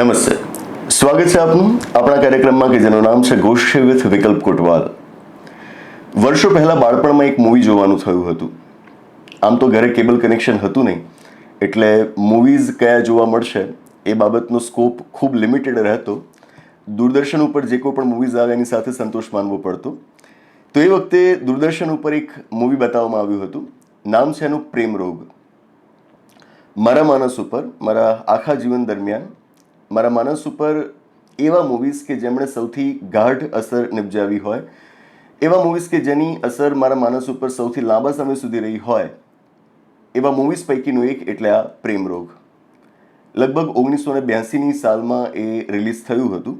નમસ્તે. સ્વાગત છે આપનું આપણા કાર્યક્રમમાં કે જેનું નામ છે ગોષ્ઠી વિથ વિકલ્પ કોટવાલ. વર્ષો પહેલા બાળપણમાં એક મૂવી જોવાનું થયું હતું. આમ તો ઘરે કેબલ કનેક્શન હતું નહીં, એટલે મૂવીઝ કયા જોવા મળશે એ બાબતનો સ્કોપ ખૂબ લિમિટેડ રહેતો. દૂરદર્શન ઉપર જે કોઈ પણ મૂવીઝ આવે એની સાથે સંતોષ માનવો પડતો. તો એ વખતે દૂરદર્શન ઉપર એક મૂવી બતાવવામાં આવ્યું હતું. નામ છે એનું પ્રેમ રોગ. મારા માનસ ઉપર, મારા આખા જીવન દરમિયાન મારા માનસ ઉપર એવા મૂવીઝ કે જેમણે સૌથી ગાઢ અસર નિપજાવી હોય, એવા મૂવીઝ કે જેની અસર મારા માનસ ઉપર સૌથી લાંબા સમય સુધી રહી હોય, એવા મૂવીઝ પૈકીનું એક એટલે આ પ્રેમરોગ લગભગ ઓગણીસો ને બ્યાસીની સાલમાં એ રિલીઝ થયું હતું.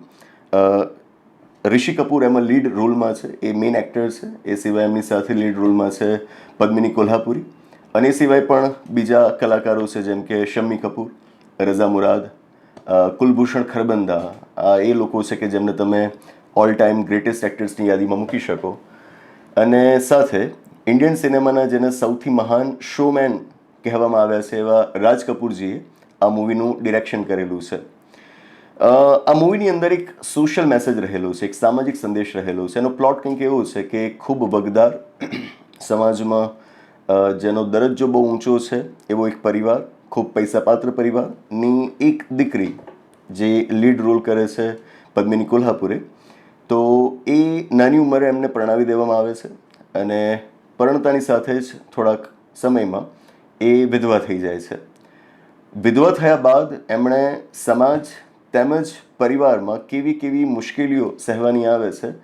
રિષિ કપૂર એમાં લીડ રોલમાં છે, એ મેઇન એક્ટર છે, એ સિવાય એમની સાથે લીડ રોલમાં છે પદ્મિની કોલ્હાપુરી. અને એ સિવાય પણ બીજા કલાકારો છે જેમ કે શમ્મી કપૂર, રઝા મુરાદ કુલભૂષણ ખરબંદા એ લોકો છે કે જેમને તમે ઓલ ટાઈમ ગ્રેટેસ્ટ એક્ટર્સની યાદીમાં મૂકી શકો. અને સાથે ઇન્ડિયન સિનેમાના જેને સૌથી મહાન શોમેન કહેવામાં આવ્યા છે એવા રાજ કપૂરજીએ આ મૂવીનું ડિરેક્શન કરેલું છે. આ મૂવીની અંદર એક સોશિયલ મેસેજ રહેલો છે, એક સામાજિક સંદેશ રહેલો છે. એનો પ્લોટ કંઈક એવો છે કે ખૂબ વગદાર સમાજમાં જેનો દરજ્જો બહુ ઊંચો છે, એવો એક પરિવાર ખૂબ પૈસાપાત્ર પરિવારની એક દીકરી જે લીડ રોલ કરે છે પદ્મિની કોલ્હાપુરે, તો એ નાની ઉંમરે એમને પરણાવી દેવામાં આવે છે અને પરણતાની સાથે જ થોડાક સમયમાં એ વિધવા થઈ જાય છે. વિધવા થયા બાદ એમણે સમાજ તેમજ પરિવારમાં કેવી કેવી મુશ્કેલીઓ સહેવાની આવે છે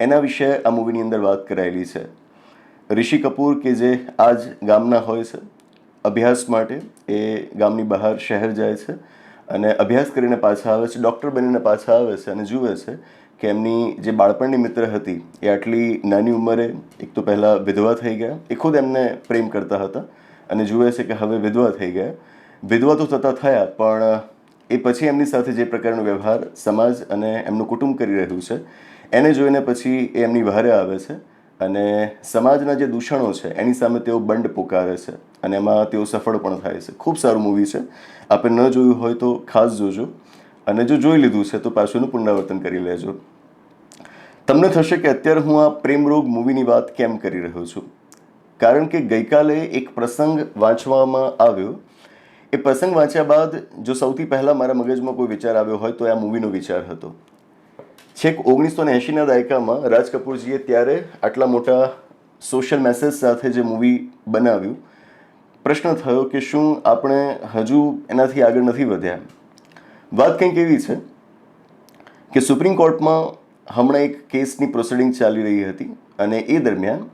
એના વિશે આ મૂવીની અંદર વાત કરાયેલી છે. રિષિ કપૂર કે જે આજ ગામના હોય છે અભ્યાસ માટે એ ગામની બહાર શહેર જાય છે અને અભ્યાસ કરીને પાછા આવે છે ડૉક્ટર બનીને પાછા આવે છે અને જુએ છે કે એમની જે બાળપણની મિત્ર હતી એ આટલી નાની ઉંમરે એક તો પહેલાં વિધવા થઈ ગયા, એ ખુદ એમને પ્રેમ કરતા હતા અને જુએ છે કે હવે વિધવા થઈ ગયા. વિધવા તો થતા થયા, પણ એ પછી એમની સાથે જે પ્રકારનો વ્યવહાર સમાજ અને એમનું કુટુંબ કરી રહ્યું છે, એને જોઈને પછી એ એમની વહારે આવે છે અને સમાજના જે દૂષણો છે એની સામે તેઓ બંડ પોકારે છે. અને એમાં તેઓ સફળ પણ થાય છે. ખૂબ સારું મૂવી છે. આપણે ન જોયું હોય તો ખાસ જોજો. અને જો જોઈ લીધું છે તો પાછું એનું પુનરાવર્તન કરી લેજો. તમને થશે કે અત્યારે હું આ પ્રેમરોગ મૂવીની વાત કેમ કરી રહ્યો છું? કારણ કે ગઈકાલે એક પ્રસંગ વાંચવામાં આવ્યો. એ પ્રસંગ વાંચ્યા બાદ જો સૌથી પહેલાં મારા મગજમાં કોઈ વિચાર આવ્યો હોય તો આ મૂવીનો વિચાર હતો. છેક ઓગણીસો ને એંશીના દાયકામાં રાજ કપૂરજીએ ત્યારે આટલા મોટા સોશિયલ મેસેજ સાથે જે મૂવી બનાવ્યું પ્રશ્ન થયો કે શું આપણે હજુ એનાથી આગળ નથી વધ્યા? વાત કંઈક એવી છે કે સુપ્રીમ કોર્ટમાં હમણાં એક કેસની પ્રોસિડિંગ ચાલી રહી હતી અને એ દરમિયાન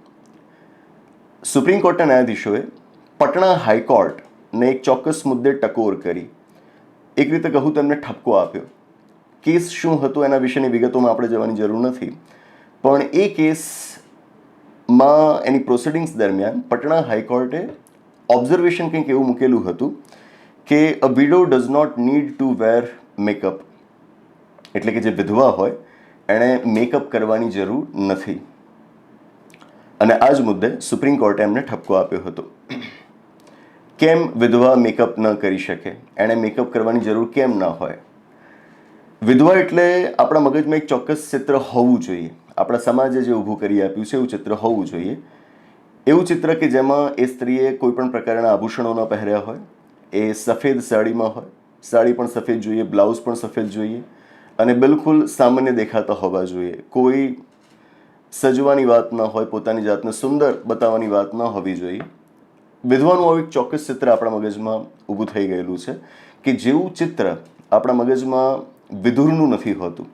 સુપ્રીમ કોર્ટના ન્યાયાધીશોએ પટણા હાઈકોર્ટને એક ચોક્કસ મુદ્દે ટકોર કરી. એક રીતે કહું તેમને ઠપકો આપ્યો. કેસ શું હતો એના વિશેની વિગતોમાં આપણે જવાની જરૂર નથી. પણ એ કેસમાં એની પ્રોસિડિંગ્સ દરમિયાન પટણા હાઈકોર્ટે ઓબ્ઝર્વેશન કંઈક એવું મૂકેલું હતું કે a widow does not need to wear makeup એટલે કે જે વિધવા હોય, એણે મેકઅપ કરવાની જરૂર નથી. અને આ જ મુદ્દે સુપ્રીમ કોર્ટે એમને ઠપકો આપ્યો હતો. કેમ વિધવા મેકઅપ ન કરી શકે? એણે મેકઅપ કરવાની જરૂર કેમ ના હોય? વિધવા એટલે આપણા મગજમાં એક ચોક્કસ ચિત્ર હોવું જોઈએ. આપણા સમાજે જે ઊભું કરી આપ્યું છે, એવું ચિત્ર હોવું જોઈએ. એવું ચિત્ર કે જેમાં એ સ્ત્રીએ કોઈ પણ પ્રકારના આભૂષણો ન પહેર્યા હોય, એ સફેદ સાડીમાં હોય, સાડી પણ સફેદ જોઈએ, બ્લાઉઝ પણ સફેદ જોઈએ અને બિલકુલ સામાન્ય દેખાતા હોવા જોઈએ. કોઈ સજવાની વાત ન હોય, પોતાની જાતને સુંદર બતાવવાની વાત ન હોવી જોઈએ. વિધવાનું આવું એક ચોક્કસ ચિત્ર આપણા મગજમાં ઊભું થઈ ગયેલું છે કે જેવું ચિત્ર આપણા મગજમાં વિધુરનું નથી હોતું.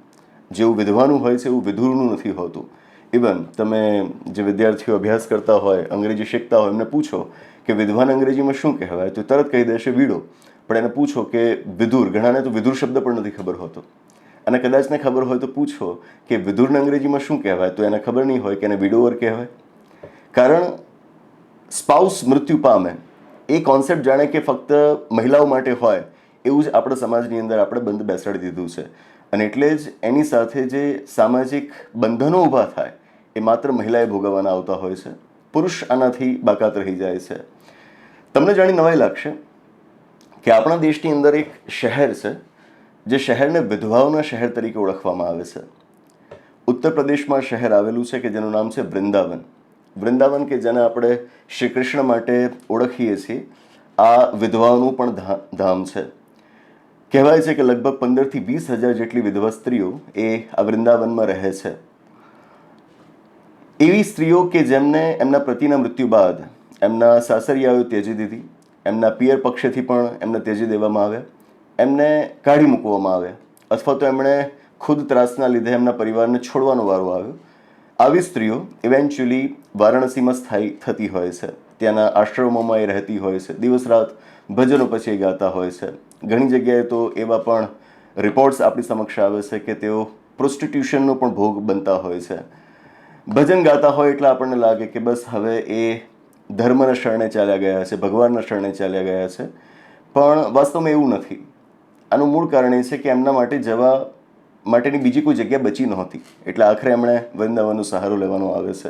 જેવું વિધવાનું હોય છે એવું વિધુરનું નથી હોતું. ઇવન તમે જે વિદ્યાર્થીઓ અભ્યાસ કરતા હોય, અંગ્રેજી શીખતા હોય, એમને પૂછો કે વિધવાન અંગ્રેજીમાં શું કહેવાય, તો તરત કહી દેશે વિડો. પણ એને પૂછો કે વિધુર, ઘણાને તો વિધુર શબ્દ પણ નથી ખબર હોતો. અને કદાચ ને ખબર હોય તો પૂછો કે વિધુરને અંગ્રેજીમાં શું કહેવાય, તો એને ખબર નહીં હોય કે એને વિડોવર કહેવાય. કારણ સ્પાઉસ મૃત્યુ પામે, એ કોન્સેપ્ટ જાણે કે ફક્ત મહિલાઓ માટે હોય, એવું જ આપણા સમાજની અંદર આપણે બંધ બેસાડી દીધું છે. અને એટલે જ એની સાથે જે સામાજિક બંધનો ઊભા થાય, એ માત્ર મહિલાએ ભોગવવાના આવતા હોય છે. પુરુષ આનાથી બાકાત રહી જાય છે. તમને જાણી નવાઈ લાગશે કે આપણા દેશની અંદર એક શહેર છે, જે શહેરને વિધવાઓના શહેર તરીકે ઓળખવામાં આવે છે. ઉત્તર પ્રદેશમાં શહેર આવેલું છે કે જેનું નામ છે વૃંદાવન. વૃંદાવન કે જેને આપણે શ્રી કૃષ્ણ માટે ઓળખીએ છીએ, આ વિધવાઓનું પણ ધામ છે. કહેવાય છે કે લગભગ પંદરથી વીસ હજાર જેટલી વિધવા સ્ત્રીઓ એ આ વૃંદાવનમાં રહે છે. એવી સ્ત્રીઓ કે જેમને એમના પતિના મૃત્યુ બાદ એમના સાસરિયાઓ ત્યજી દીધી, એમના પિયર પક્ષેથી પણ એમને ત્યજી દેવામાં આવ્યા, એમને કાઢી મૂકવામાં આવ્યા, અથવા તો એમણે ખુદ ત્રાસના લીધે એમના પરિવારને છોડવાનો વારો આવ્યો. આવી સ્ત્રીઓ ઇવેન્ચ્યુઅલી વારાણસીમાં સ્થાયી થતી હોય છે. ત્યાંના આશ્રમોમાં એ રહેતી હોય છે. દિવસ રાત ભજનો પછી એ ગાતા હોય છે. ઘણી જગ્યાએ તો એવા પણ રિપોર્ટ્સ આપણી સમક્ષ આવે છે કે તેઓ પ્રોસ્ટિટ્યુશનનો પણ ભોગ બનતા હોય છે. ભજન ગાતા હોય એટલે આપણને લાગે કે બસ હવે એ ધર્મના શરણે ચાલ્યા ગયા છે, ભગવાનના શરણે ચાલ્યા ગયા છે. પણ વાસ્તવમાં એવું નથી. આનું મૂળ કારણ એ છે કે એમના માટે જવા માટેની બીજી કોઈ જગ્યા બચી નહોતી. એટલે આખરે એમણે વૃંદાવનનો સહારો લેવાનો આવે છે.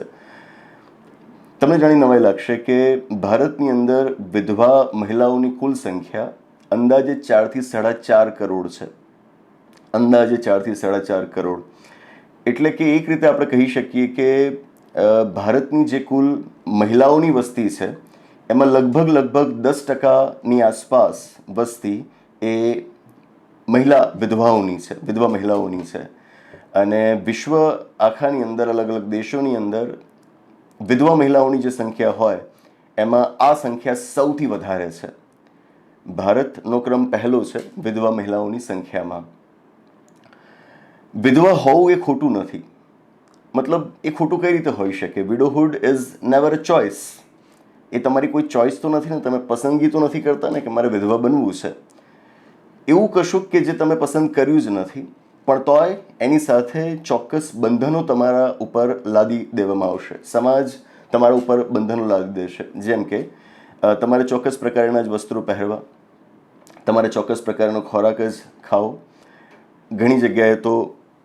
તમને જાણી નવાઈ લાગશે કે ભારતની અંદર વિધવા મહિલાઓની કુલ સંખ્યા અંદાજે ચારથી સાડા ચાર કરોડ છે. અંદાજે ચારથી સાડા ચાર કરોડ. એટલે કે એક રીતે આપણે કહી શકીએ કે ભારતની જે કુલ મહિલાઓની વસ્તી છે, એમાં લગભગ લગભગ દસ ટકાની આસપાસ વસ્તી એ મહિલા વિધવાઓની છે, વિધવા મહિલાઓની છે. અને વિશ્વ આખાની અંદર, અલગ અલગ દેશોની અંદર વિધવા મહિલાઓની જે સંખ્યા હોય, એમાં આ સંખ્યા સૌથી વધારે છે. ભારતનો ક્રમ પહેલો છે વિધવા મહિલાઓની સંખ્યામાં. વિધવા હોવું એ ખોટું નથી. મતલબ એ ખોટું કઈ રીતે હોઈ શકે? Widowhood is never a choice એ તમારી કોઈ ચોઇસ તો નથી ને? તમે પસંદગી તો નથી કરતા ને કે મારે વિધવા બનવું છે? એવું કશું કે જે તમે પસંદ કર્યું જ નથી, પણ તોય એની સાથે ચોક્કસ બંધનો તમારા ઉપર લાદી દેવામાં આવશે. સમાજ તમારા ઉપર બંધનો લાદી દેશે. જેમ કે તમારે ચોક્કસ પ્રકારના જ વસ્ત્રો પહેરવા તમારે ચોક્કસ પ્રકારનો ખોરાક જ ખાઓ ઘણી જગ્યાએ તો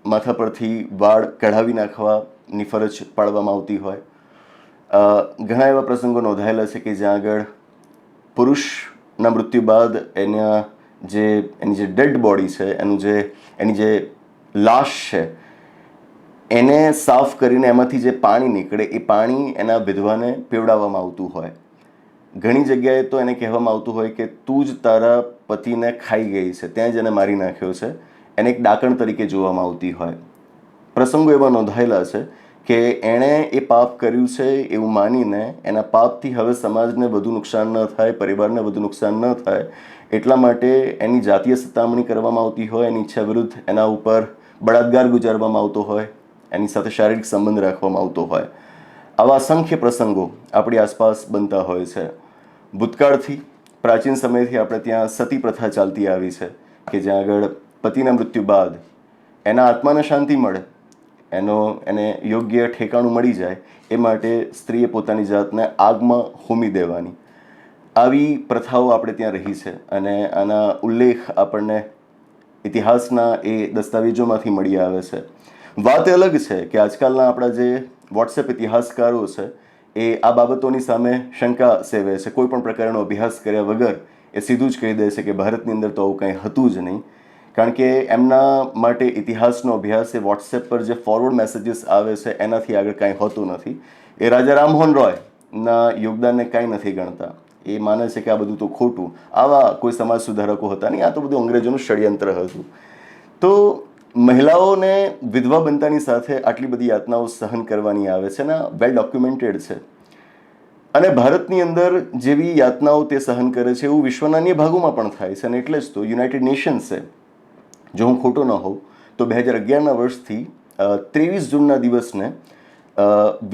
માથા પરથી વાળ કઢાવી નાખવાની ફરજ પાડવામાં આવતી હોય. ઘણા એવા પ્રસંગો નોંધાયેલા છે કે જ્યાં આગળ પુરુષના મૃત્યુ બાદ એના જે, એની જે ડેડ બોડી છે, એનું જે, એની જે લાશ છે, એને સાફ કરીને એમાંથી જે પાણી નીકળે, એ પાણી એના વિધવાને પીવડાવવામાં આવતું હોય. ઘણી જગ્યાએ તો એને કહેવામાં આવતું હોય કે તું જ તારા પતિને ખાઈ ગઈ છે, ત્યાં જ એને મારી નાખ્યો છે. એને એક ડાકણ તરીકે જોવામાં આવતી હોય. પ્રસંગો એવા નોંધાયેલા છે કે એણે એ પાપ કર્યું છે એવું માનીને એના પાપથી હવે સમાજને વધુ નુકસાન ન થાય, પરિવારને વધુ નુકસાન ન થાય, એટલા માટે એની જાતીય સતામણી કરવામાં આવતી હોય, એની ઈચ્છા વિરુદ્ધ એના ઉપર બળાત્કાર ગુજારવામાં આવતો હોય, એની સાથે શારીરિક સંબંધ રાખવામાં આવતો હોય. આવા અસંખ્ય પ્રસંગો આપણી આસપાસ બનતા હોય છે. ભૂતકાળથી, પ્રાચીન સમયથી આપણે ત્યાં સતી પ્રથા ચાલતી આવી છે કે જ્યાં આગળ પતિના મૃત્યુ બાદ એના આત્માને શાંતિ મળે, એનો, એને યોગ્ય ઠેકાણું મળી જાય, એ માટે સ્ત્રીએ પોતાની જાતને આગમાં હોમી દેવાની. આવી પ્રથાઓ આપણે ત્યાં રહી છે અને આના ઉલ્લેખ આપણને ઇતિહાસના એ દસ્તાવેજોમાંથી મળી આવે છે. વાત અલગ છે કે આજકાલના આપણા જે વોટ્સએપ ઇતિહાસકારો છે એ આ બાબતોની સામે શંકા સેવે છે. કોઈ પણ પ્રકારનો અભ્યાસ કર્યા વગર એ સીધું જ કહી દે છે કે ભારતની અંદર તો આવું કંઈ હતું જ નહીં. કારણ કે એમના માટે ઇતિહાસનો અભ્યાસ એ વોટ્સએપ પર જે ફોરવર્ડ મેસેજીસ આવે છે, એનાથી આગળ કાંઈ હોતું નથી. એ રાજા રામમોહન રોયના યોગદાનને કાંઈ નથી ગણતા. એ માને છે કે આ બધું તો ખોટું. આવા કોઈ સમાજ સુધારકો હતા નહીં, આ તો બધું અંગ્રેજોનું ષડયંત્ર હતું. તો મહિલાઓને વિધવા બનતાની સાથે આટલી બધી યાતનાઓ સહન કરવાની આવે છે ને વેલ ડોક્યુમેન્ટેડ છે. અને ભારતની અંદર જેવી યાતનાઓ તે સહન કરે છે એવું વિશ્વના અન્ય ભાગોમાં પણ થાય છે અને એટલે જ તો યુનાઇટેડ નેશન્સે જો હું ખોટો ન હોઉં, તો બે હજાર અગિયારના વર્ષથી ત્રેવીસ જૂનના દિવસને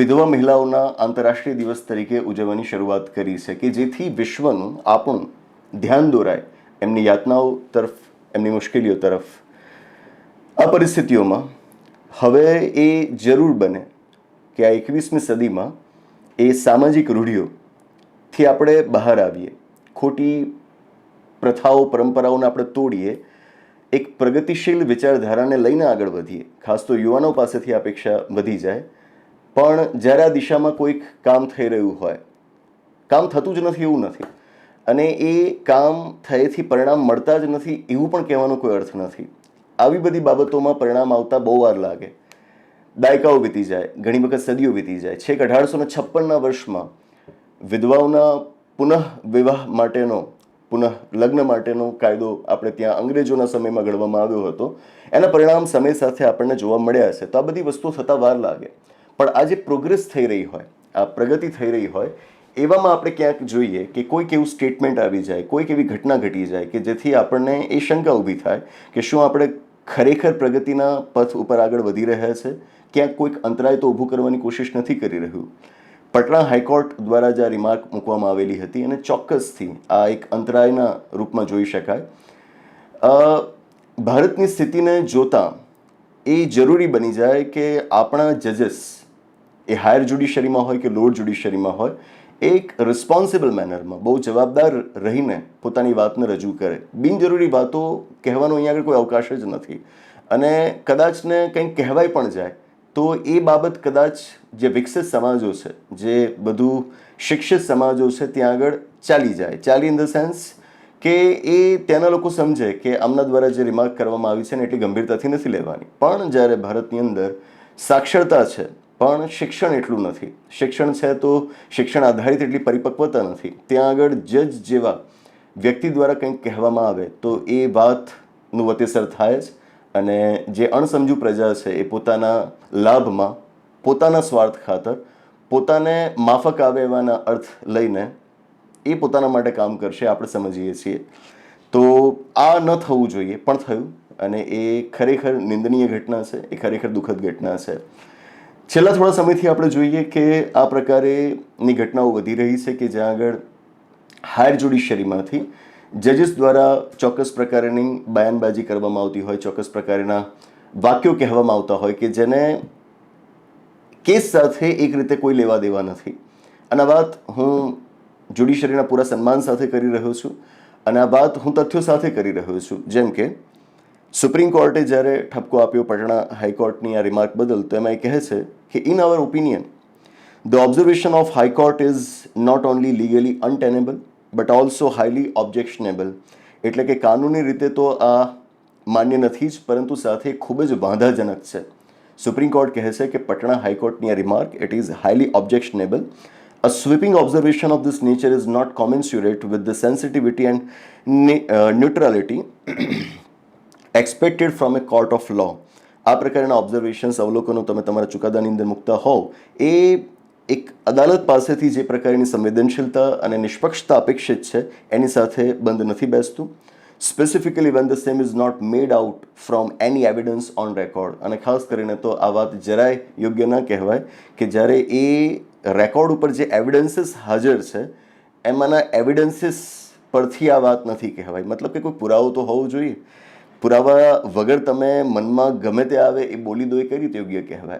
વિધવા મહિલાઓના આંતરરાષ્ટ્રીય દિવસ તરીકે ઉજવવાની શરૂઆત કરી છે કે જેથી વિશ્વનું આપણું ધ્યાન દોરાય એમની યાતનાઓ તરફ, એમની મુશ્કેલીઓ તરફ. આ પરિસ્થિતિઓમાં હવે એ જરૂર બને કે આ એકવીસમી સદીમાં એ સામાજિક રૂઢિઓથી આપણે બહાર આવીએ, ખોટી પ્રથાઓ, પરંપરાઓને આપણે તોડીએ, એક પ્રગતિશીલ વિચારધારાને લઈને આગળ વધીએ. ખાસ તો યુવાનો પાસેથી અપેક્ષા વધી જાય. પણ જ્યારે આ દિશામાં કોઈક કામ થઈ રહ્યું હોય, કામ થતું જ નથી, એવું નથી. અને એ કામ થયેથી પરિણામ મળતા જ નથી, એવું પણ કહેવાનો કોઈ અર્થ નથી. આવી બધી બાબતોમાં પરિણામ આવતા બહુ વાર લાગે. દાયકાઓ વીતી જાય, ઘણી વખત સદીઓ વીતી જાય. છેક અઢારસો ને છપ્પનના વર્ષમાં વિધવાઓના પુનઃ વિવાહ માટેનો, પુનઃ લગ્ન માટેનો કાયદો આપણે ત્યાં અંગ્રેજોના સમયમાં ઘડવામાં આવ્યો હતો. એના પરિણામ સમય સાથે આપણને જોવા મળ્યા છે તો આ બધી વસ્તુઓ થતાં વાર લાગે. પણ આ જે પ્રોગ્રેસ થઈ રહી હોય, આ પ્રગતિ થઈ રહી હોય, એવામાં આપણે ક્યાંક જોઈએ કે કોઈક એવું સ્ટેટમેન્ટ આવી જાય, કોઈક એવી ઘટના ઘટી જાય કે જેથી આપણને એ શંકા ઊભી થાય કે શું આપણે ખરેખર પ્રગતિના પથ ઉપર આગળ વધી રહ્યા છે. ક્યાંક કોઈક અંતરાય તો ઊભું કરવાની કોશિશ નથી કરી રહ્યું. પટણા હાઈકોર્ટ દ્વારા જે રિમાર્ક મૂકવામાં આવેલી હતી અને ચોક્કસથી આ એક અંતરાયના રૂપમાં જોઈ શકાય. ભારતની સ્થિતિને જોતા એ જરૂરી બની જાય કે આપણા જજીસ એ હાયર જ્યુડિશરીમાં હોય કે લોઅર જ્યુડિશરીમાં હોય એક રિસ્પોન્સિબલ મેનરમાં બહુ જવાબદાર રહીને પોતાની વાતને રજૂ કરે. બિનજરૂરી વાતો કહેવાનો અહીંયા આગળ કોઈ અવકાશ જ નથી. અને કદાચ ને કંઈક કહેવાય પણ જાય, તો એ બાબત કદાચ જે વિકસિત સમાજો છે, જે બધું શિક્ષિત સમાજો છે, ત્યાં આગળ ચાલી જાય. ચાલી ઇન ધ સેન્સ કે એ ત્યાંના લોકો સમજે કે આમના દ્વારા જે રિમાર્ક કરવામાં આવી છે ને એટલી ગંભીરતાથી નથી લેવાની. પણ જ્યારે ભારતની અંદર સાક્ષરતા છે પણ શિક્ષણ એટલું નથી. શિક્ષણ છે તો શિક્ષણ આધારિત એટલી પરિપક્વતા નથી. ત્યાં આગળ જજ જેવા વ્યક્તિ દ્વારા કંઈક કહેવામાં આવે તો એ વાતનું વતેસર થાય જ અને જે અણસમજુ પ્રજા છે એ પોતાના લાભમાં, પોતાના સ્વાર્થ ખાતર, પોતાને માફક આવે એવાના અર્થ લઈને એ પોતાના માટે કામ કરશે આપણે સમજીએ છીએ. તો આ ન થવું જોઈએ, પણ થયું અને એ ખરેખર નિંદનીય ઘટના છે, એ ખરેખર દુઃખદ ઘટના છે. છેલ્લા થોડા સમયથી આપણે જોઈએ કે આ પ્રકારેની ઘટનાઓ વધી રહી છે કે જ્યાં આગળ હાયર જ્યુડિશિયરીમાંથી જજીસ દ્વારા ચોક્કસ પ્રકારની બયાનબાજી કરવામાં આવતી હોય, ચોક્કસ પ્રકારના વાક્યો કહેવામાં આવતા હોય કે જેને કેસ સાથે એક રીતે કોઈ લેવા દેવા નથી. અને આ વાત હું જ્યુડિશરીના પૂરા સન્માન સાથે કરી રહ્યો છું અને આ વાત હું તથ્યો સાથે કરી રહ્યો છું. જેમ કે સુપ્રીમ કોર્ટે જ્યારે ઠપકો આપ્યો પટણા હાઈકોર્ટની આ રિમાર્ક બદલ તો એમાં એ કહે છે કે in our opinion the observation of high court is not only legally untenable but also highly objectionable એટલે કે કાનૂની રીતે તો આ માન્ય નથી જ પરંતુ સાથે ખૂબ જ વાંધાજનક છે. સુપ્રીમ કોર્ટ કહે છે કે પટણા હાઈકોર્ટની આ remark it is highly objectionable A sweeping observation of this nature is not commensurate with the ne- uh, neutrality expected from a court of law આ પ્રકારના ઓબ્ઝર્વેશન્સ અવલોકનો તમે તમારા ચુકાદાની અંદર મૂકતા હોવ. એ એક અદાલત પાસેથી જે પ્રકારની સંવેદનશીલતા અને નિષ્પક્ષતા અપેક્ષિત છે, એની સાથે બંધ નથી બેસતું. Specifically when the same is not made out from any evidence on record અને ખાસ કરીને તો આ વાત જરાય યોગ્ય ના કહેવાય કે જ્યારે એ રેકોર્ડ ઉપર જે એવિડન્સીસ હાજર છે, એમાંના એવિડન્સીસ પરથી આ વાત નથી કહેવાય. મતલબ કે કોઈ પુરાવો તો હોવો જોઈએ. પુરાવા વગર તમે મનમાં ગમે તે આવે એ બોલી દો એ કઈ રીતે યોગ્ય કહેવાય?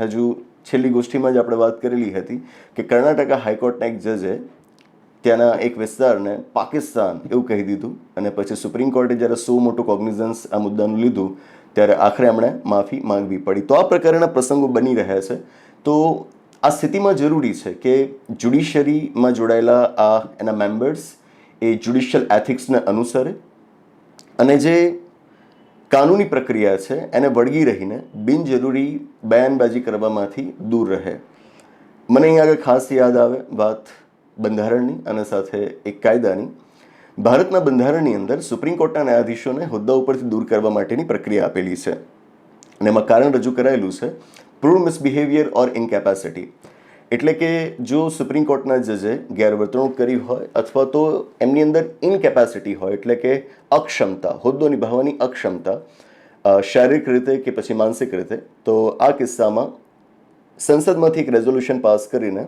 હજુ છેલ્લી ગોષ્ઠીમાં જ આપણે વાત કરેલી હતી કે કર્ણાટકા હાઈકોર્ટના એક જજે ત્યાંના એક વિસ્તારને પાકિસ્તાન એવું કહી દીધું અને પછી સુપ્રીમ કોર્ટે જ્યારે સો મોટું કોગ્નિઝન્સ આ મુદ્દાનું લીધું, ત્યારે આખરે એમણે માફી માંગવી પડી. તો આ પ્રકારના પ્રસંગો બની રહ્યા છે. તો આ સ્થિતિમાં જરૂરી છે કે જ્યુડિશરીમાં જોડાયેલા આ એના મેમ્બર્સ એ જ્યુડિશિયલ એથિક્સને અનુસરે અને જે કાનૂની પ્રક્રિયા છે, એને વળગી રહીને બિનજરૂરી બયાનબાજી કરવામાંથી દૂર રહે. મને અહીં આગળ ખાસ યાદ આવે વાત બંધારણની અને સાથે એક કાયદાની. ભારતના બંધારણની અંદર સુપ્રીમ કોર્ટના ન્યાયાધીશોને હોદ્દા ઉપરથી દૂર કરવા માટેની પ્રક્રિયા આપેલી છે. અને એમાં કારણ રજૂ કરાયેલું છે પ્રૂવ મિસબિહેવિયર ઓર ઇનકેપેસિટી એટલે કે જો સુપ્રીમ કોર્ટના જજે ગેરવર્તણૂક કરી હોય અથવા તો એમની અંદર ઇનકેપેસિટી હોય, એટલે કે અક્ષમતા, હોદ્દો નિભાવવાની અક્ષમતા શારીરિક રીતે કે પછી માનસિક રીતે, તો આ કિસ્સામાં સંસદમાંથી એક રેઝોલ્યુશન પાસ કરીને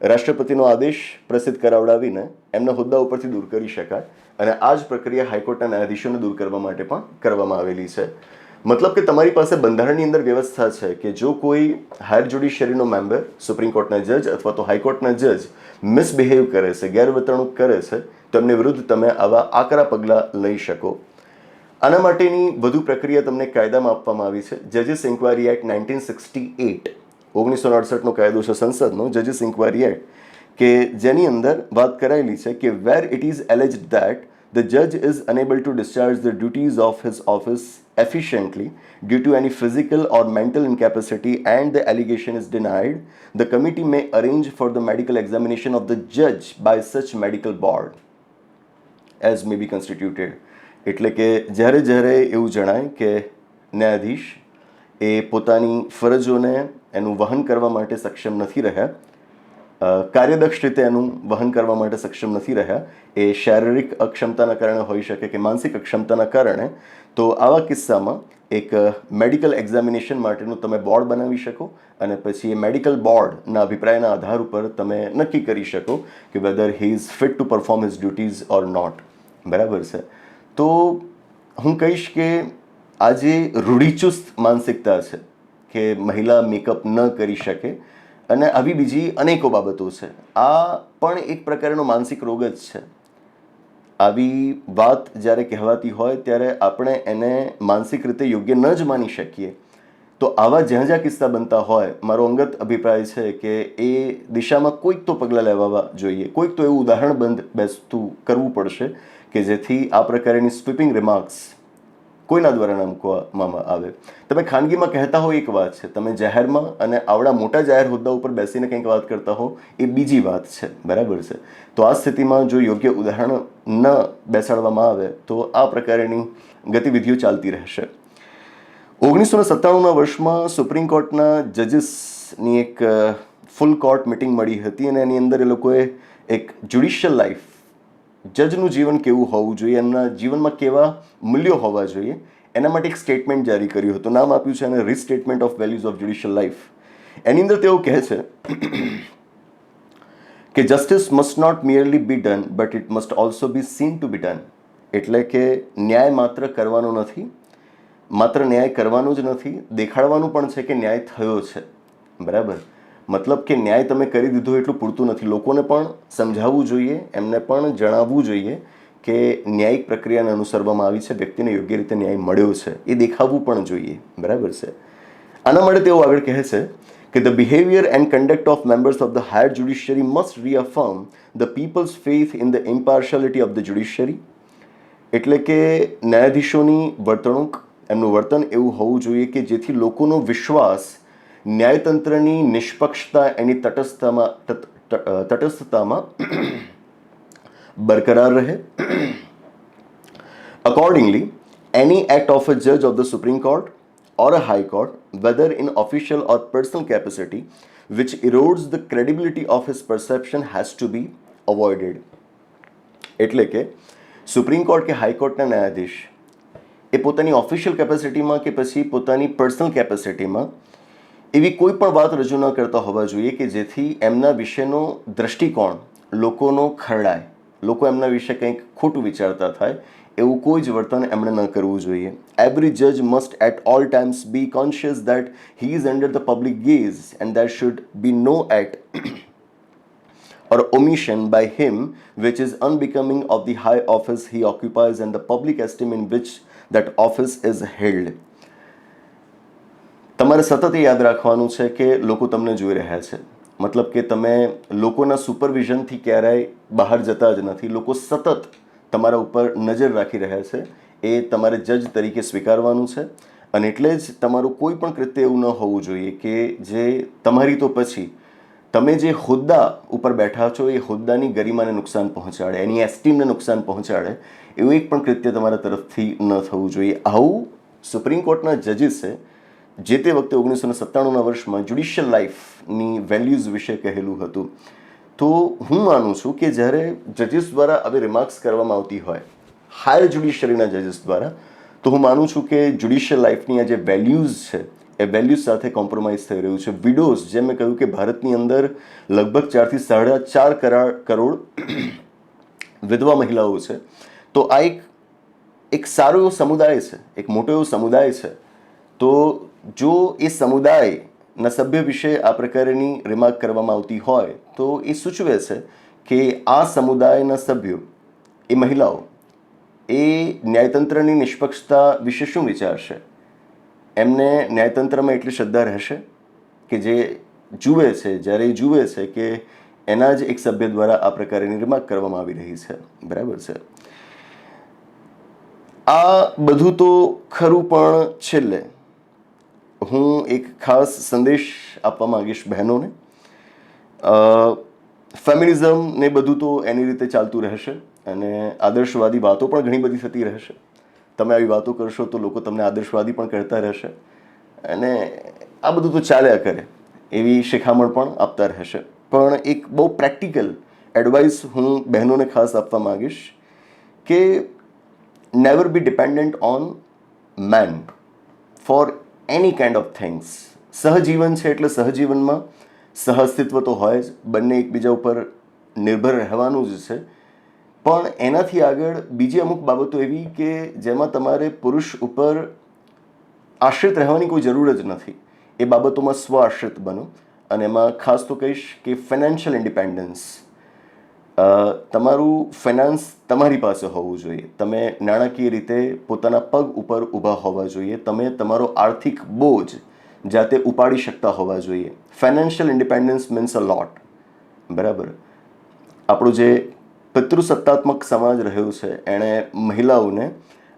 રાષ્ટ્રપતિનો આદેશ પ્રસિદ્ધ કરાવડાવીને એમના હોદ્દા ઉપરથી દૂર કરી શકાય. અને આ જ પ્રક્રિયા હાઈકોર્ટના ન્યાયાધીશોને દૂર કરવા માટે પણ કરવામાં આવેલી છે. મતલબ કે તમારી પાસે બંધારણની અંદર વ્યવસ્થા છે કે જો કોઈ હાયર જ્યુડિશિયરીનો મેમ્બર સુપ્રીમ કોર્ટના જજ અથવા તો હાઈકોર્ટના જજ મિસબિહેવ કરે છે ગેરવર્તણૂક કરે છે, તો એમની વિરુદ્ધ તમે આવા આકરા પગલાં લઈ શકો. આના માટેની વધુ પ્રક્રિયા તમને કાયદામાં આપવામાં આવી છે. જજીસ inquiry act nineteen sixty eight, ઓગણીસો અડસઠનો કાયદો છે સંસદનો. જજીસ ઇન્કવાયરી એક્ટ કે જેની અંદર વાત કરાયેલી છે કે where it is allege that the judge is unable to discharge the duties of his office efficiently due to any physical or mental incapacity and the allegation is denied, the committee may arrange for the medical examination of the judge by such medical board as may be constituted. એટલે કે જ્યારે જ્યારે એવું જણાય કે ન્યાયાધીશ એ પોતાની ફરજોને એનું વહન કરવા માટે સક્ષમ નથી રહ્યા કાર્યદક્ષ રીતે એનું વહન કરવા માટે સક્ષમ નથી રહ્યા. એ શારીરિક અક્ષમતાના કારણે હોઈ શકે કે માનસિક અક્ષમતાના કારણે. તો આવા કિસ્સામાં એક મેડિકલ એક્ઝામિનેશન માટેનું તમે બોર્ડ બનાવી શકો અને પછી એ મેડિકલ બોર્ડના અભિપ્રાયના આધાર ઉપર તમે નક્કી કરી શકો કે whether he is fit to perform his duties or not બરાબર છે? તો હું કહીશ કે આ જે રૂઢિચુસ્ત માનસિકતા છે કે મહિલા મેકઅપ ન કરી શકે અને આવી બીજી અનેકો બાબતો છે. આ પણ એક પ્રકારનો માનસિક રોગ જ છે. આવી વાત જ્યારે કહેવાતી હોય ત્યારે આપણે એને માનસિક રીતે યોગ્ય ન જ માની શકીએ. તો આવા જ્યાં જ્યાં કિસ્સા બનતા હોય, મારો અંગત અભિપ્રાય છે કે એ દિશામાં કોઈક તો પગલાં લેવા જોઈએ. કોઈક તો એવું ઉદાહરણ બંધ બેસતું કરવું પડશે કે જેથી આ પ્રકારની સ્વીપિંગ રિમાર્ક્સ કોઈના દ્વારા ના મૂકવામાં આવે? તમે ખાનગીમાં કહેતા હો એક વાત છે, તમે જાહેરમાં અને આવડા મોટા જાહેર હોદ્દા ઉપર બેસીને કંઈક વાત કરતા હો, એ બીજી વાત છે, બરાબર છે? તો આ સ્થિતિમાં જો યોગ્ય ઉદાહરણ ન બેસાડવામાં આવે, તો આ પ્રકારની ગતિવિધિઓ ચાલતી રહેશે. ઓગણીસો સત્તાણુંના વર્ષમાં સુપ્રીમ કોર્ટના જજીસની એક ફૂલ કોર્ટ મિટિંગ મળી હતી અને એની અંદર એ લોકોએ એક જ્યુડિશિયલ લાઈફ જજનું જીવન કેવું હોવું જોઈએ, એમના જીવનમાં કેવા મૂલ્યો હોવા જોઈએ, એના માટે એક સ્ટેટમેન્ટ જારી કર્યું હતું. નામ આપ્યું છે અને restatement of values of judicial life એની અંદર તેઓ કહે છે કે justice must not merely be done but it must also be seen to be done એટલે કે ન્યાય માત્ર કરવાનો નથી, માત્ર ન્યાય કરવાનો જ નથી, દેખાડવાનું પણ છે કે ન્યાય થયો છે. બરાબર? મતલબ કે ન્યાય તમે કરી દીધો એટલું પૂરતું નથી. લોકોને પણ સમજાવવું જોઈએ, એમને પણ જણાવવું જોઈએ કે ન્યાયિક પ્રક્રિયાને અનુસરવામાં આવી છે, વ્યક્તિને યોગ્ય રીતે ન્યાય મળ્યો છે. એ દેખાવવું પણ જોઈએ. બરાબર છે? આના માટે તેઓ આગળ કહે છે કે the behaviour and conduct of members of the higher judiciary must reaffirm the people's faith in the impartiality of the judiciary એટલે કે ન્યાયાધીશોની વર્તણૂક, એમનું વર્તન એવું હોવું જોઈએ કે જેથી લોકોનો વિશ્વાસ ન્યાયતંત્રની નિષ્પક્ષતા એની તટસ્થતામાં તટ- તટ- તટસ્થતામાં બરકરાર રહે Accordingly, any act of a judge of the Supreme Court or a High Court, whether in official or personal capacity, which erodes the credibility of his perception has to be avoided. એટલે કે supreme court કે હાઈકોર્ટના ન્યાયાધીશ એ પોતાની official કેપેસિટીમાં કે પછી પોતાની personal કેપેસિટીમાં એવી કોઈ પણ વાત રજૂ ન કરતા હોવા જોઈએ કે જેથી એમના વિશેનો દ્રષ્ટિકોણ લોકોનો ખરડાય. લોકો એમના વિશે કંઈક ખોટું વિચારતા થાય, એવું કોઈ જ વર્તન એમણે ન કરવું જોઈએ. એવરી જજ must at all times be conscious that he is under the public gaze and that should be no act or omission by him which is unbecoming of the high office he occupies and the public esteem in which that office is held. તમારે સતત યાદ રાખવાનું છે કે લોકો તમને જોઈ રહ્યા છે. મતલબ કે તમે લોકોના સુપરવિઝનથી ક્યારેય બહાર જતા જ નથી. લોકો સતત તમારા ઉપર નજર રાખી રહ્યા છે. એ તમારે જજ તરીકે સ્વીકારવાનું છે. અને એટલે જ તમારું કોઈ પણ કૃત્ય એવું ન હોવું જોઈએ કે જે તમારી તો પછી તમે જે હોદ્દા ઉપર બેઠા છો, એ હોદ્દાની ગરિમાને નુકસાન પહોંચાડે, એની એસ્ટીમને નુકસાન પહોંચાડે, એવું એક પણ કૃત્ય તમારા તરફથી ન થવું જોઈએ. આવું સુપ્રીમ કોર્ટના જજીસે જે તે વખતે ઓગણીસો સત્તાણુંના વર્ષમાં જ્યુડિશિયલ લાઈફની વેલ્યુઝ વિશે કહેલું હતું. તો હું માનું છું કે જ્યારે જજીસ દ્વારા આવી રિમાર્ક્સ કરવામાં આવતી હોય હાયર જ્યુડિશિયરીના જજીસ દ્વારા, તો હું માનું છું કે જ્યુડિશિયલ લાઈફની આ જે વેલ્યુઝ છે, એ વેલ્યુઝ સાથે કોમ્પ્રોમાઇઝ થઈ રહ્યું છે. વિડોઝ જેમ મેં કહ્યું કે ભારતની અંદર લગભગ ચારથી સાડા ચાર કરા કરોડ વિધવા મહિલાઓ છે. તો આ એક એક સારો એવો સમુદાય છે, એક મોટો એવો સમુદાય છે તો જો એ સમુદાયના સભ્ય વિશે આ પ્રકારની રિમાર્ક કરવામાં આવતી હોય, તો એ સૂચવે છે કે આ સમુદાયના સભ્યો, એ મહિલાઓ, એ ન્યાયતંત્રની નિષ્પક્ષતા વિશે શું વિચારશે? એમને ન્યાયતંત્રમાં એટલી શ્રદ્ધા રહેશે કે જે જુએ છે, જ્યારે એ જુએ છે કે એના જ એક સભ્ય દ્વારા આ પ્રકારની રિમાર્ક કરવામાં આવી રહી છે. બરાબર છે? આ બધું તો ખરું પણ છેલ્લે હું એક ખાસ સંદેશ આપવા માંગીશ બહેનોને. ફેમિનિઝમ ને બધું તો એની રીતે ચાલતું રહેશે અને આદર્શવાદી વાતો પણ ઘણી બધી થતી રહેશે. તમે આવી વાતો કરશો તો લોકો તમને આદર્શવાદી પણ કહેતા રહેશે અને આ બધું તો ચાલ્યા કરે, એવી શિખામણ પણ આપતા રહેશે. પણ એક બહુ પ્રેક્ટિકલ એડવાઇસ હું બહેનોને ખાસ આપવા માંગીશ કે never be dependent on man. For any kind of things સહજીવન છે એટલે સહજીવનમાં સહઅસ્તિત્વ તો હોય જ, બંને એકબીજા ઉપર નિર્ભર રહેવાનું જ છે. પણ એનાથી આગળ બીજી અમુક બાબતો એવી કે જેમાં તમારે પુરુષ ઉપર આશ્રિત રહેવાની કોઈ જરૂર જ નથી. એ બાબતોમાં સ્વ આશ્રિત બનો. અને એમાં ખાસ તો કહીશ કે ફાઇનાન્શિયલ ઇન્ડિપેન્ડન્સ તમારું ફાઇનાન્સ તમારી પાસે હોવું જોઈએ. તમે નાણાકીય રીતે પોતાના પગ ઉપર ઊભા હોવા જોઈએ. તમે તમારો આર્થિક બોજ જાતે ઉપાડી શકતા હોવા જોઈએ. Financial independence means a lot બરાબર? આપણું જે પિતૃસત્તાત્મક સમાજ રહ્યો છે, એણે મહિલાઓને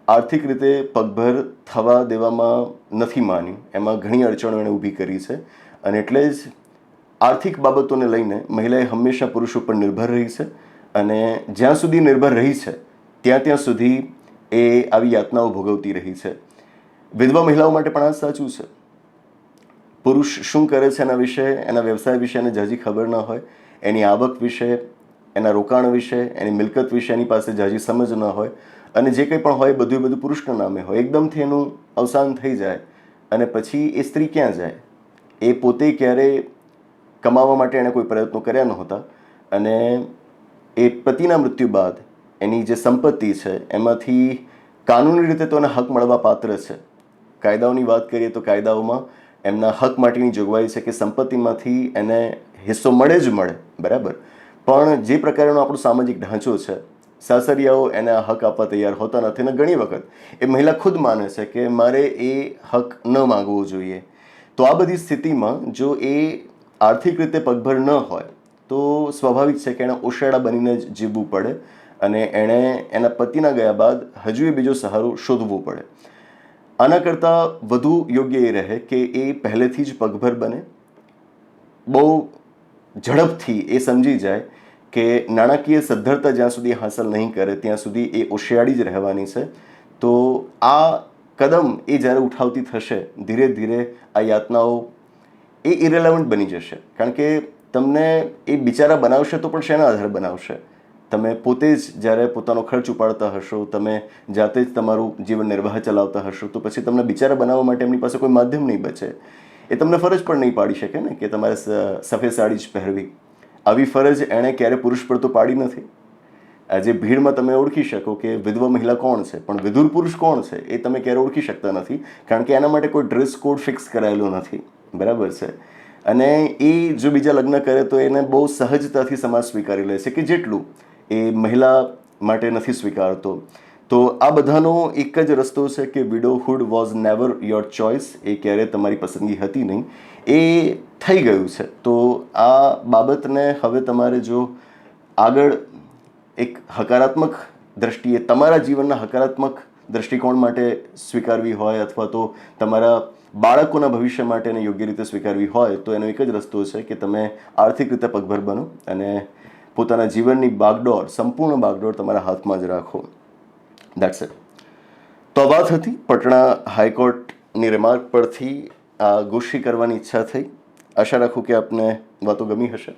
આર્થિક રીતે પગભર થવા દેવામાં નથી માન્યું. એમાં ઘણી અડચણો એણે ઊભી કરી છે. અને એટલે જ આર્થિક બાબતોને લઈને મહિલાએ હંમેશા પુરુષ ઉપર નિર્ભર રહી છે અને જ્યાં સુધી નિર્ભર રહી છે, ત્યાં ત્યાં સુધી એ આવી યાતનાઓ ભોગવતી રહી છે. વિધવા મહિલાઓ માટે પણ આ સાચું છે. પુરુષ શું કરે છે એના વિશે, એના વ્યવસાય વિશે એને જાજી ખબર ન હોય, એની આવક વિશે, એના રોકાણ વિશે, એની મિલકત વિશે એની પાસે જાજી સમજ ન હોય અને જે કંઈ પણ હોય બધું બધું પુરુષના નામે હોય. એકદમથી એનું અવસાન થઈ જાય અને પછી એ સ્ત્રી ક્યાં જાય? એ પોતે ક્યારે કમાવા માટે એણે કોઈ પ્રયત્નો કર્યા નહોતા. અને એ પતિના મૃત્યુ બાદ એની જે સંપત્તિ છે, એમાંથી કાનૂની રીતે તો એને હક મળવા પાત્ર છે. કાયદાઓની વાત કરીએ તો કાયદાઓમાં એમના હક માટેની જોગવાઈ છે કે સંપત્તિમાંથી એને હિસ્સો મળે જ મળે, બરાબર? પણ જે પ્રકારનો આપણો સામાજિક ઢાંચો છે, સાસરિયાઓ એને આ હક આપવા તૈયાર હોતા નથી અને ઘણી વખત એ મહિલા ખુદ માને છે કે મારે એ હક ન માગવો જોઈએ. તો આ બધી સ્થિતિમાં જો એ આર્થિક રીતે પગભર ન હોય, તો સ્વાભાવિક છે કે એણે ઓશેડા બનીને જ જીવવું પડે અને એણે એના પતિના ગયા બાદ હજુ એ બીજો સહારો શોધવો પડે. આના કરતાં વધુ યોગ્ય એ રહે કે એ પહેલેથી જ પગભર બને. બહુ ઝડપથી એ સમજી જાય કે નાણાકીય સદ્ધરતા જ્યાં સુધી હાંસલ નહીં કરે, ત્યાં સુધી એ ઓશિયાળી જ રહેવાની છે. તો આ કદમ એ જ્યારે ઉઠાવતી થશે, ધીરે ધીરે આ યાતનાઓ એ ઇરેલેવન્ટ બની જશે. કારણ કે તમને એ બિચારા બનાવશે તો પણ શેના આધારે બનાવશે? તમે પોતે જ જ્યારે પોતાનો ખર્ચ ઉપાડતા હશો, તમે જાતે જ તમારું જીવન નિર્વાહ ચલાવતા હશો, તો પછી તમને બિચારા બનાવવા માટે એમની પાસે કોઈ માધ્યમ નહીં બચે. એ તમને ફરજ પણ નહીં પાડી શકે ને કે તમારે સફેદ સાડી જ પહેરવી. આવી ફરજ એણે ક્યારે પુરુષ પર તો પાડી નથી. આજે ભીડમાં તમે ઓળખી શકો કે વિધવા મહિલા કોણ છે, પણ વિધુર પુરુષ કોણ છે એ તમે ક્યારે ઓળખી શકતા નથી, કારણ કે એના માટે કોઈ ડ્રેસ કોડ ફિક્સ કરાયેલો નથી. બરાબર છે. અને એ જો બીજા લગ્ન કરે તો એને બહુ સહજતાથી સમાજ સ્વીકારી લે છે કે જેટલું એ મહિલા માટે નથી સ્વીકારતો. તો આ બધાનો એક જ રસ્તો છે કે widowhood was never your choice એ ક્યારે તમારી પસંદગી હતી નહીં. એ થઈ ગયું છે. તો આ બાબતને હવે તમારે જો આગળ એક હકારાત્મક દ્રષ્ટિએ તમારા જીવનના હકારાત્મક દ્રષ્ટિકોણ માટે સ્વીકારવી હોય અથવા તો તમારા બાળકોના ભવિષ્ય માટે એને યોગ્ય રીતે સ્વીકારવી હોય તો એનો એક જ રસ્તો છે કે તમે આર્થિક રીતે પગભર બનો અને પોતાના જીવનની બાગડોર, સંપૂર્ણ બાગડોર તમારા હાથમાં જ રાખો. દેટ્સ ઇટ તો વાત હતી પટણા હાઈકોર્ટની રિમાર્ક પરથી આ ગોષ્ઠી કરવાની ઈચ્છા થઈ. આશા રાખું કે આપને વાતો ગમી હશે.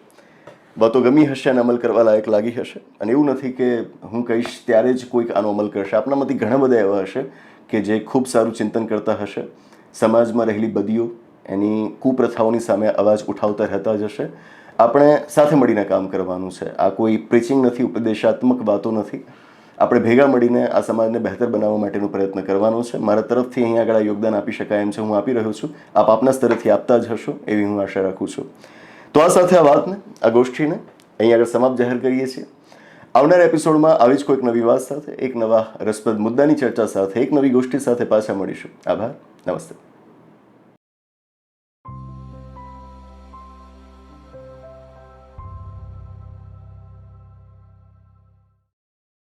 વાતો ગમી હશે અને અમલ કરવા લાયક લાગી હશે. અને એવું નથી કે હું કહીશ ત્યારે જ કોઈક આનો અમલ કરશે. આપણામાંથી ઘણા બધા એવા હશે કે જે ખૂબ સારું ચિંતન કરતા હશે. સમાજમાં રહેલી બદીઓ એની કુપ્રથાઓની સામે અવાજ ઉઠાવતા રહેતા જ હશે આપણે સાથે મળીને કામ કરવાનું છે. આ કોઈ પ્રીચિંગ નથી, ઉપદેશાત્મક વાતો નથી. આપણે ભેગા મળીને આ સમાજને બહેતર બનાવવા માટેનો પ્રયત્ન કરવાનો છે. મારા તરફથી અહીં આગળ યોગદાન આપી શકાય એમ છે, હું આપી રહ્યો છું. આપ આપના સ્તરેથી આપતા જ હશો એવી હું આશા રાખું છું. તો આ સાથે આ વાતને, આ ગોષ્ઠીને અહીં આગળ સમાપ્ત જાહેર કરીએ છીએ. આવનાર એપિસોડમાં આવી જ કોઈક નવી વાત સાથે, એક નવા રસપ્રદ મુદ્દાની ચર્ચા સાથે, એક નવી ગોષ્ઠી સાથે પાછા મળીશું. આભાર. નમસ્તે